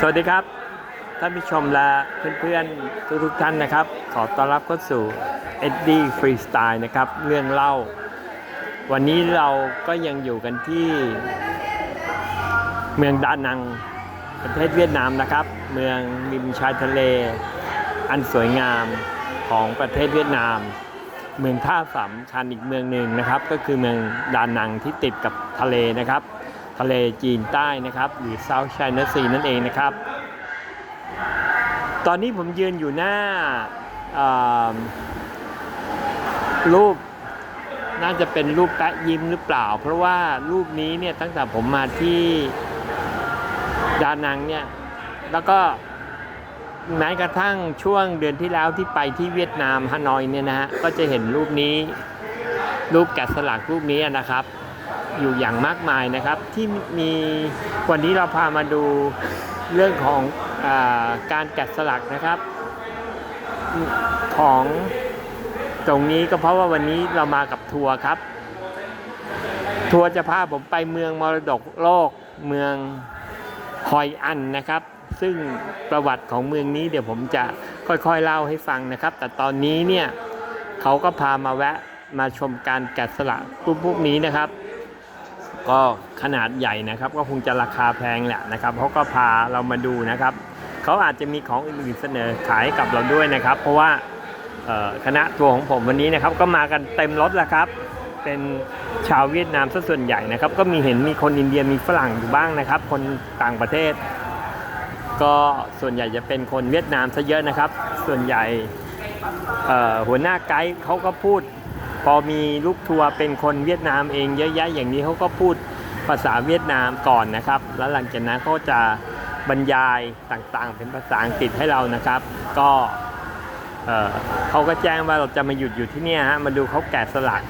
สวัสดีครับท่านผู้ชมและเพื่อนๆ ทุกๆท่านนะครับ ขอต้อนรับเข้าสู่ Eddie Freestyle นะครับ เรื่องเล่า วันนี้เราก็ยังอยู่กันที่ เมืองดานังประเทศเวียดนามนะครับ เมืองริมชายทะเล อันสวยงามของประเทศเวียดนาม เมืองท่าสำคัญอีกเมืองหนึ่งนะครับ ก็คือเมืองดานังที่ติดกับทะเลนะครับ ทะเลจีนใต้นะครับ หรือ South China Sea นั่นเองนะครับ ตอนนี้ผมยืนอยู่หน้าารูปน่าจะเป็นรูปแปะยิ้มหรือเปล่า เพราะว่ารูปนี้เนี่ยตั้งแต่ผมมาที่ดานังเนี่ย แล้วก็แม้กระทั่งช่วงเดือนที่แล้วที่ไปที่เวียดนามฮานอยเนี่ยนะฮะก็จะเห็นรูปนี้ รูปแกะสลักรูปนี้นะครับ อยู่อย่างมากมายนะครับ ที่มีวันนี้เราพามาดูเรื่องของอาการแกะสลักนะครับของตรงนี้ก็เพราะว่าวันนี้เรามากับทัวร์ครับ ทัวร์จะพาผมไปเมืองมรดกโลกเมืองฮอยอันนะครับ ซึ่งประวัติของเมืองนี้เดี๋ยวผมจะค่อยๆเล่าให้ฟังนะครับ แต่ตอนนี้เนี่ยเขาก็พามาแวะมาชมการแกะสลักรูปพวกนี้นะครับ ก็ขนาดใหญ่นะครับก็คงจะราคาแพงแหละนะครับเขาก็พาเรามาดูนะครับเขาอาจจะมีของอื่นๆเสนอขายกับเราด้วยนะครับ เพราะว่าคณะทัวร์ของผมวันนี้นะครับก็มากันเต็มรถแล้วครับ เป็นชาวเวียดนามซะส่วนใหญ่นะครับ ก็มีเห็นมีคนอินเดียมีฝรั่งอยู่บ้างนะครับ คนต่างประเทศ ก็ส่วนใหญ่จะเป็นคนเวียดนามซะเยอะนะครับ ส่วนใหญ่หัวหน้าไกด์เขาก็พูด พอมีลูกทัวร์เป็นคนเวียดนามเองเยอะแยะอย่างนี้เขาก็พูดภาษาเวียดนามก่อนนะครับ แล้วหลังจากนั้นเขาจะบรรยายต่างๆ เป็นภาษาอังกฤษให้เรานะครับ ก็เเขาก็แจ้งว่าเราจะมาหยุดอยู่ที่นี่ฮะมาดูเขาแกะสลัก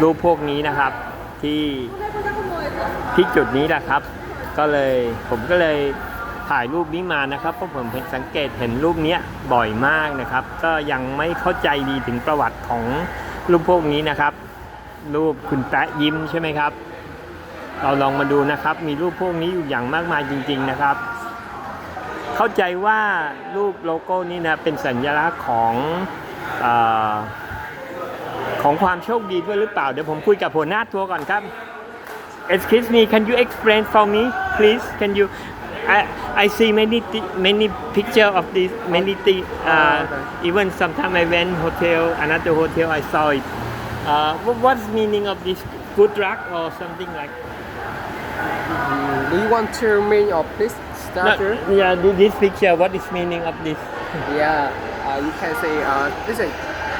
รูปพวกนี้นะครับที่ที่จุดนี้แหละครับ ก็เลยผมก็เลยถ่ายรูปนี้มานะครับเพราะผมเห็นสังเกตเห็นรูปนี้บ่อยมากนะครับ ก็ยังไม่เข้าใจดีถึงประวัติของ รูปพวกนี้นะครับ รูปคุณแปะยิ้มใช่ไหมครับ เราลองมาดูนะครับ มีรูปพวกนี้อยู่อย่างมากมายจริง ๆนะครับ เข้าใจว่ารูปโลโก้นี้นะเป็นสัญลักษณ์ของอของความโชคดีด้วยหรือเปล่า เดี๋ยวผมคุยกับหัวหน้าทัวร์ก่อนครับ Excuse me can you explain for me please can you I I see many many picture of this many thing uh, even sometimes I went hotel another hotel I saw it. Uh, what, what's meaning of this good luck or something like? Mm, Do you want to mean of this no, yeah this picture what is meaning of this? Yeah, uh, you can say uh, this is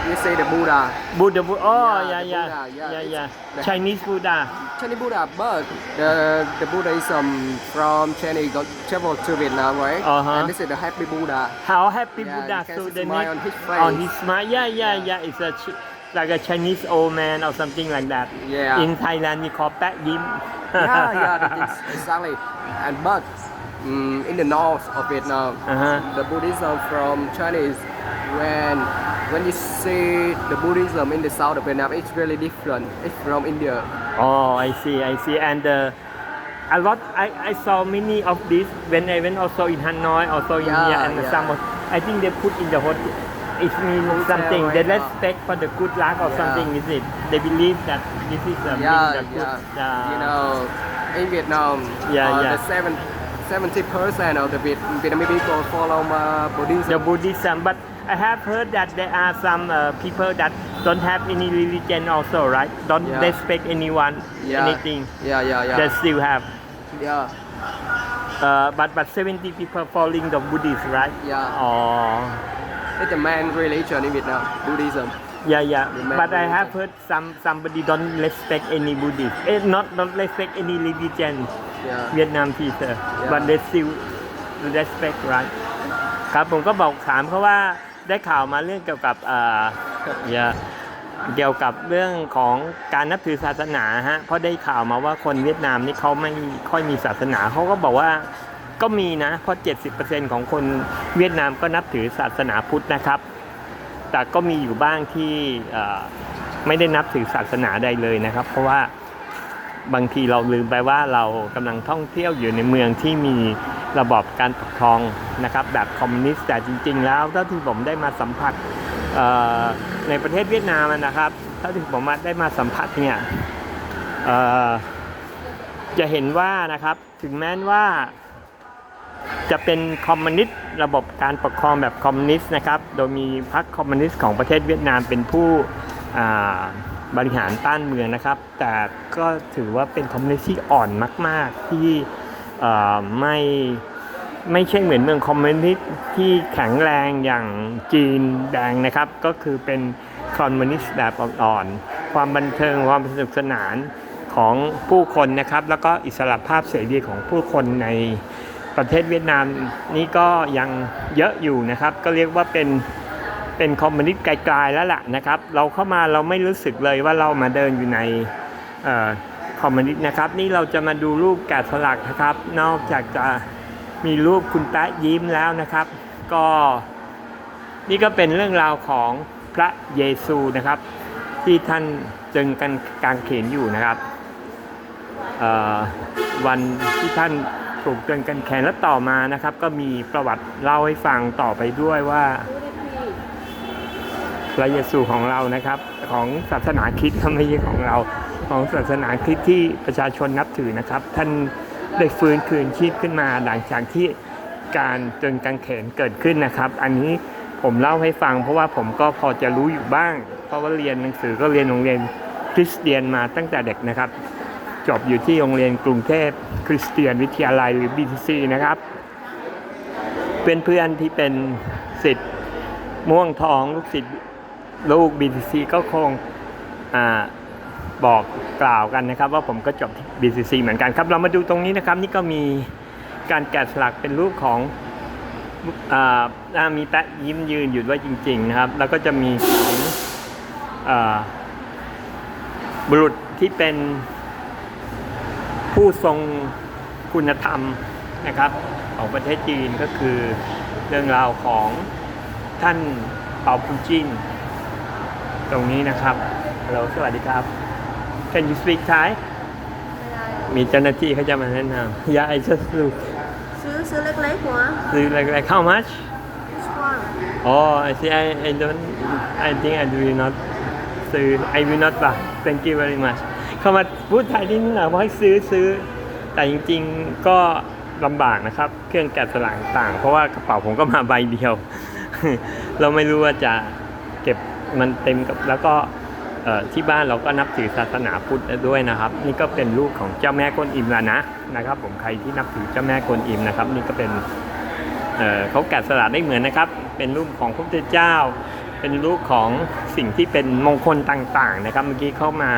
you say the Buddha. Buddha. Oh, yeah, yeah, yeah, yeah, yeah. yeah. Chinese Buddha. Chinese Buddha, but the the Buddhism um, from China got traveled to Vietnam, right? Uh-huh. And this is the happy Buddha. How happy Yeah, Buddha? So the smile next, on his face. on his smile. Yeah, yeah, yeah. It's a like a Chinese old man or something like that. Yeah. In Thailand, we call Pat Yim. yeah, yeah, exactly. And but mm, in the north of Vietnam, Uh-huh. the Buddhism from Chinese when when you see the Buddhism in the south of Vietnam, it's really different. It's from India. Oh, I see, I see. And uh, a lot, I, I saw many of this when I went also in Hanoi, also in Yeah, here, and yeah. some of, I think they put in the hotel. It means Hotel, something. They right, yeah. respect for the good luck or Yeah. something, is it? They believe that this is a yeah, mean the good. yeah. uh, you know, in Vietnam, Yeah, uh, yeah. the seven, 70% of the Vietnamese people follow uh, Buddhism. the Buddhism. But I have heard that there are some uh, people that don't have any religion also, right? Don't Yeah. respect anyone, yeah, anything. Yeah, yeah, yeah. They still have. yeah, Uh, but but 70 people following the Buddhist, right? yeah. Oh. It's the main religion in Vietnam, Buddhism. Yeah, yeah. The main But I have religion. heard some somebody don't respect any Buddhist. Eh, not don't respect any religion. Yeah. Vietnam people. But they still respect right ครับผมก็บอกถามเขาว่า ได้ข่าวมาเรื่องเกี่ยวกับเอ่อเกี่ยวกับเรื่องของการนับถือศาสนาฮะเพราะได้ข่าวมาว่าคนเวียดนามนี่เขาไม่ค่อยมีศาสนาเขาก็บอกว่าก็มีนะเพราะ 70%ของคนเวียดนามก็นับถือศาสนาพุทธนะครับ แต่ก็มีอยู่บ้างที่ไม่ได้นับถือศาสนาใดเลยนะครับ เพราะว่าบางทีเราลืมไปว่าเรากำลังท่องเที่ยวอยู่ในเมืองที่มี ระบอบการปกครองนะครับแบบคอมมิวนิสต์แต่จริง ๆ แล้วเท่าที่ผมได้มาสัมผัสในประเทศเวียดนามนะครับเท่าที่ผมมาได้มาสัมผัสเนี่ยจะเห็นว่านะครับถึงแม้ว่าจะเป็นคอมมิวนิสต์ระบบการปกครองแบบคอมมิวนิสต์นะครับ โดยมีพรรคคอมมิวนิสต์ของประเทศเวียดนามเป็นผู้บริหารต้านเมืองนะครับ แต่ก็ถือว่าเป็นคอมมิวนิสต์ที่อ่อนมาก ๆ ที่ ไม่ไม่ใช่เหมือนเมืองคอมมิวนิสต์ที่แข็งแรงอย่างจีนแดงนะครับ ก็คือเป็นคอมมิวนิสต์แบบอ่อนๆความบันเทิงความสนุกสนานของผู้คนนะครับ แล้วก็อิสระภาพเสรีของผู้คนในประเทศเวียดนามนี่ก็ยังเยอะอยู่นะครับ ก็เรียกว่าเป็นเป็นคอมมิวนิสต์ไกลๆแล้วล่ะนะครับ เราเข้ามาเราไม่รู้สึกเลยว่าเรามาเดินอยู่ใน คอมมิวนิสต์นะครับ นี่เราจะมาดูรูปแกะสลักนะครับ นอกจากจะมีรูปคุณแป๊ะยิ้มแล้วนะครับ ก็นี่ก็เป็นเรื่องราวของพระเยซูนะครับ ที่ท่านจึงกันกางเขนอยู่นะครับวันที่ท่านถูกเตือนกันแขนและต่อมานะครับ ก็มีประวัติเล่าให้ฟังต่อไปด้วยว่าพระเยซูของเรานะครับ ของศาสนาคริสต์ไม่ใช่ของเรา ของศาสนาคริสต์ที่ประชาชนนับถือนะครับ ท่านได้ฟื้นคืนชีพขึ้นมาหลังจากที่การเตือนกันแขนเกิดขึ้นนะครับ อันนี้ผมเล่าให้ฟัง เพราะว่าผมก็พอจะรู้อยู่บ้าง เพราะว่าเรียนหนังสือก็เรียนโรงเรียนคริสเตียนมาตั้งแต่เด็กนะครับ จบอยู่ที่โรงเรียนกรุงเทพคริสเตียนวิทยาลัยหรือ BTC นะครับเพื่อนๆที่เป็นสิทธิ์ม่วงทองลูกศิษย์ลูก BTC ก็คงอ่า บอกกล่าวกันนะครับ ว่าผมก็จบที่ BTC เหมือนกันครับ เรามาดูตรงนี้นะครับ นี่ก็มีการแกะสลักเป็นรูปของอมีแปะยิ้มยืนอยู่ด้วยจริง ๆ นะครับ แล้วก็จะมีของอบุรุษที่เป็นผู้ทรงคุณธรรมนะครับ ของประเทศจีนก็คือเรื่องราวของท่านเปาปุจินตรงนี้นะครับฮัลโหลสวัสดีครับ Can you speak Thai มีเจ้าหน้าที่เขาจะมาแนะนำ Yeah I just look ซื้อซื้อเล็กๆหัว ซื้อ like like how much Which one Oh I see I I don't I think I do not ซื้อ I will not buy Thank you very much เข้ามาพูดไทยนิดนึงหน่อยเพราะให้ซื้อซื้อ แต่จริงๆก็ลำบากนะครับ เครื่องแกะสลักต่าง เพราะว่ากระเป๋าผมก็มาใบเดียว เราไม่รู้ว่าจะเก็บมันเต็มกับแล้วก็เอ่อ ที่บ้านเราก็นับถือศาสนาพุทธด้วยนะครับ นี่ก็เป็นรูปของเจ้าแม่กวนอิมแล้วนะนะครับ ผมใครที่นับถือเจ้าแม่กวนอิมนะครับ นี่ก็เป็นเเขาแกะสลักได้เหมือนนะครับ เป็นรูปของพระพุทธเจ้า เป็นรูปของสิ่งที่เป็นมงคลต่างๆ นะครับ เมื่อกี้เข้ามา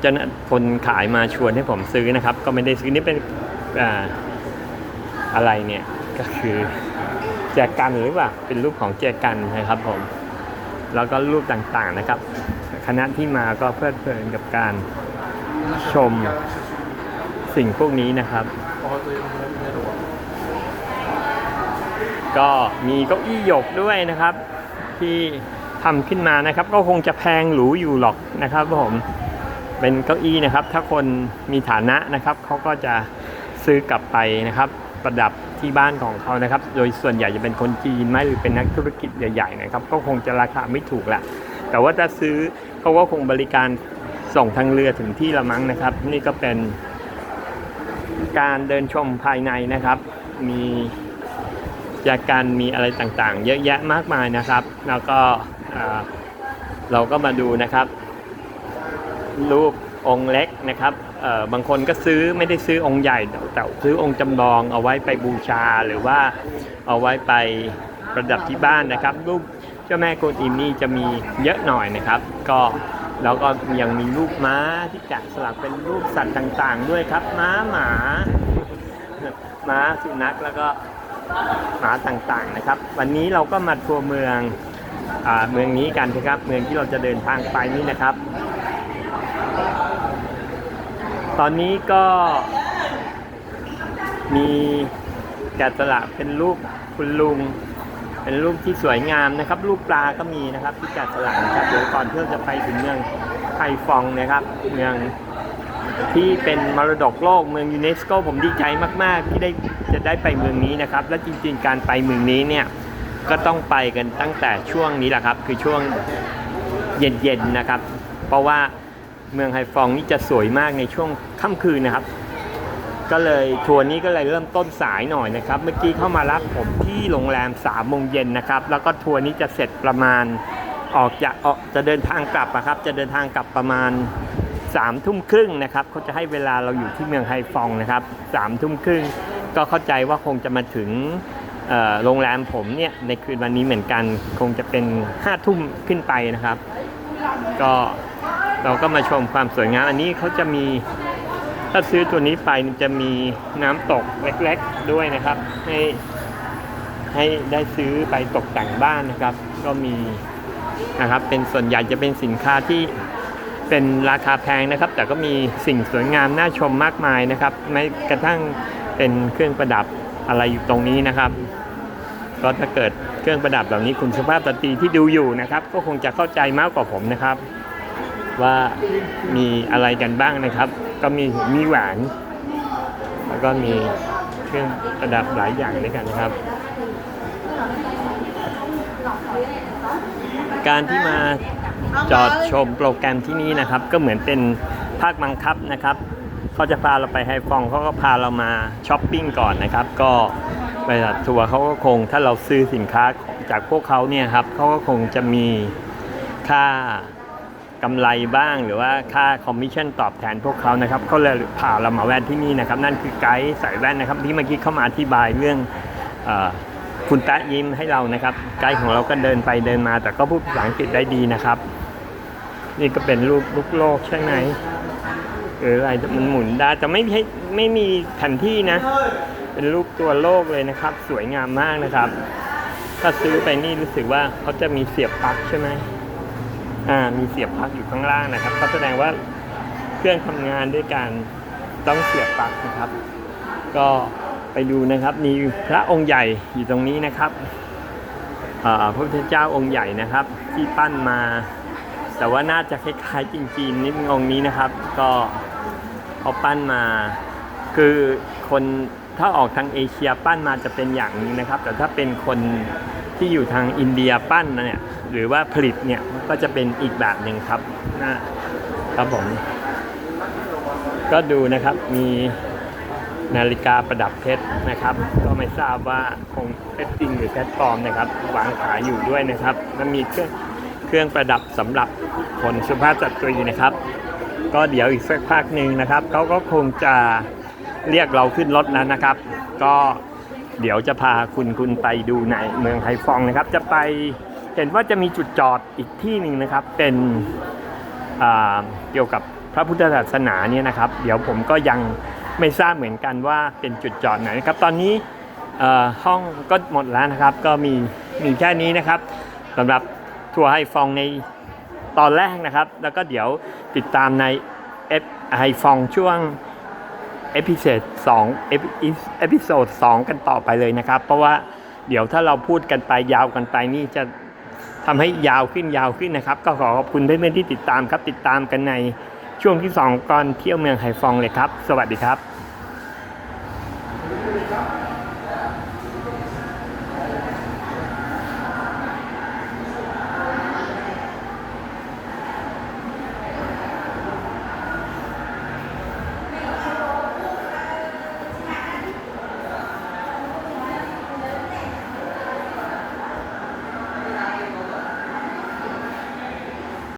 เจะคนขายมาชวนให้ผมซื้อนะครับ ก็ไม่ได้ซื้อนี่เป็นออะไรเนี่ยก็คือแจกันหรือเปล่าเป็นรูปของแจกันนะครับผม แล้วก็รูปต่างๆนะครับ คณะที่มาก็เพลิดเพลินกับการชมสิ่งพวกนี้นะครับ ก็มีเก้าอี้หยกด้วยนะครับ ที่ทำขึ้นมานะครับ ก็คงจะแพงหรูอยู่หรอกนะครับผมเป็นเก้าอี้นะครับ ถ้าคนมีฐานะนะครับเขาก็จะซื้อกลับไปนะครับ ประดับ ที่บ้านของเขานะครับ โดยส่วนใหญ่จะเป็นคนจีนไหมหรือเป็นนักธุรกิจใหญ่ๆนะครับ ก็คงจะราคาไม่ถูกแหละแต่ว่าถ้าซื้อเขาก็คงบริการส่งทางเรือถึงที่ละมั้งนะครับ นี่ก็เป็นการเดินชมภายในนะครับ มีจากการมีอะไรต่างๆ เยอะแยะมากมายนะครับ แล้วก็เราก็มาดูนะครับรูป องค์เล็กนะครับบางคนก็ซื้อไม่ได้ซื้อองค์ใหญ่แต่ซื้อองค์จำลองเอาไว้ไปบูชาหรือว่าเอาไว้ไปประดับที่บ้านนะครับรูปเจ้าแม่กวนอิมนี่จะมีเยอะหน่อยนะครับ ก็แล้วก็ยังมีรูปม้าที่แกะสลักเป็นรูปสัตว์ต่างๆ ด้วยครับ ม้าหมา ม้าสุนัขแล้วก็หมาต่างๆนะครับ วันนี้เราก็มาทัวร์เมืองอเมืองนี้กันนะครับ เมืองที่เราจะเดินทางไปนี่นะครับ ตอนนี้ก็มีแกะสลักเป็นรูปคุณลุง เป็นรูปที่สวยงามนะครับ รูปปลาก็มีนะครับ ที่แกะสลักนะครับเดี๋ยวก่อนที่เราจะไปถึงเมืองไทฟองนะครับ เมืองที่เป็นมรดกโลกเมืองยูเนสโกผมดีใจมาก ๆ ที่ได้จะได้ไปเมืองนี้นะครับ และจริง ๆ การไปเมืองนี้เนี่ยก็ต้องไปกันตั้งแต่ช่วงนี้แหละครับ คือช่วงเย็นๆนะครับ เพราะว่า เมืองไฮฟองนี่จะสวยมากในช่วงค่ำคืนนะครับ ก็เลยทัวร์นี้ก็เลยเริ่มต้นสายหน่อยนะครับ เมื่อกี้เข้ามารับผมที่โรงแรม3ามโมงเย็นนะครับ แล้วก็ทัวร์นี้จะเสร็จประมาณออกจะออกจะเดินทางกลับนะครับ จะเดินทางกลับประมาณ3ามทุ่มครึ่งนะครับเขาจะให้เวลาเราอยู่ที่เมืองไฮฟองนะครับสามทุ่มครึ่งก็เข้าใจว่าคงจะมาถึงโรงแรมผมเนี่ยในคืนวันนี้เหมือนกัน คงจะเป็น5้าทุ่มขึ้นไปนะครับ ก็ เราก็มาชมความสวยงามอันนี้เขาจะมีถ้าซื้อตัวนี้ไปจะมีน้ำตกเล็กๆด้วยนะครับ ให้ให้ได้ซื้อไปตกแต่งบ้านนะครับ ก็มีนะครับเป็นส่วนใหญ่จะเป็นสินค้าที่เป็นราคาแพงนะครับ แต่ก็มีสิ่งสวยงามน่าชมมากมายนะครับแม้กระทั่งเป็นเครื่องประดับอะไรอยู่ตรงนี้นะครับก็ถ้าเกิดเครื่องประดับเหล่านี้คุณสุภาพสตรีที่ดูอยู่นะครับ ก็คงจะเข้าใจมากกว่าผมนะครับ ว่ามีอะไรกันบ้างนะครับ ก็มีมีแหวนแล้วก็มีเครื่องประดับหลายอย่างด้วยกันนะครับ การที่มาจอดชมโปรแกรมที่นี่นะครับ ก็เหมือนเป็นภาคบังคับนะครับเขาจะพาเราไปไฮฟองเขาก็พาเรามาช้อปปิ้งก่อนนะครับ ก็บริษัททัวร์เขาก็คงถ้าเราซื้อสินค้าจากพวกเขาเนี่ยครับเขาก็คงจะมีค่า กำไรบ้าง หรือว่าค่าคอมมิชชั่นตอบแทนพวกเขานะครับเขาเลยพาเรามาแว่นที่นี่นะครับ นั่นคือไกด์สายแว่นนะครับ ที่เมื่อกี้เข้ามาอธิบายเรื่องอคุณตะยิ้มให้เรานะครับ ไกด์ของเราก็เดินไปเดินมา แต่ก็พูดภาษาอังกฤษได้ดีนะครับ นี่ก็เป็นรูปลูกโลกใช่ไหมหรืออะไรมันหมุนได้แต่ไม่ใช่ไม่มีแผนที่นะ เป็นรูปตัวโลกเลยนะครับ สวยงามมากนะครับ ถ้าซื้อไปนี่รู้สึกว่าเขาจะมีเสียบปลั๊กใช่ไหม อ่ามีเสียบปลั๊กอยู่ข้างล่างนะครับก็แสดงว่าเครื่องทำงานด้วยการต้องเสียบปลั๊กนะครับ ก็ไปดูนะครับมีพระองค์ใหญ่อยู่ตรงนี้นะครับอ่าพระพุทธเจ้าองค์ใหญ่นะครับ ที่ปั้นมา แต่ว่าน่าจะคล้ายๆจีนๆนิดนึงองค์นี้นะครับ ก็เขาปั้นมา คือคนถ้าออกทางเอเชียปั้นมาจะเป็นอย่างนี้นะครับ แต่ถ้าเป็นคน ที่อยู่ทางอินเดียปั้นเนี่ยหรือว่าผลิตเนี่ยก็จะเป็นอีกแบบหนึ่งครับนะครับผมก็ดูนะครับมีนาฬิกาประดับเพชรนะครับ ก็ไม่ทราบว่าคงเพชรจริงหรือเพชรปลอมนะครับวางขายอยู่ด้วยนะครับแล้วมีเครื่องเครื่องประดับสำหรับคนสุภาพสตรีนะครับ ก็เดี๋ยวอีกสักพักหนึ่งนะครับเขาก็คงจะเรียกเราขึ้นรถแล้วนะครับ ก็ เดี๋ยวจะพาคุณคุณไปดูในเมืองไฮฟองนะครับ จะไปเห็นว่าจะมีจุดจอดอีกที่หนึ่งนะครับ เป็นเกี่ยวกับพระพุทธศาสนาเนี่ยนะครับ เดี๋ยวผมก็ยังไม่ทราบเหมือนกันว่าเป็นจุดจอดไหนนะครับ ตอนนี้ห้องก็หมดแล้วนะครับ ก็มีมีแค่นี้นะครับสำหรับทัวร์ไฮฟองในตอนแรกนะครับ แล้วก็เดี๋ยวติดตามในเอฟไฮฟองช่วง เอพิเซดสองเอพิโซดสองกันต่อไปเลยนะครับ เพราะว่าเดี๋ยวถ้าเราพูดกันไปยาวกันไปนี่จะทำให้ยาวขึ้นยาวขึ้นนะครับ ก็ขอขอบคุณเพื่อนๆที่ติดตามครับ ติดตามกันในช่วงที่ 2ก่อนเที่ยวเมืองไฮฟองเลยครับ สวัสดีครับ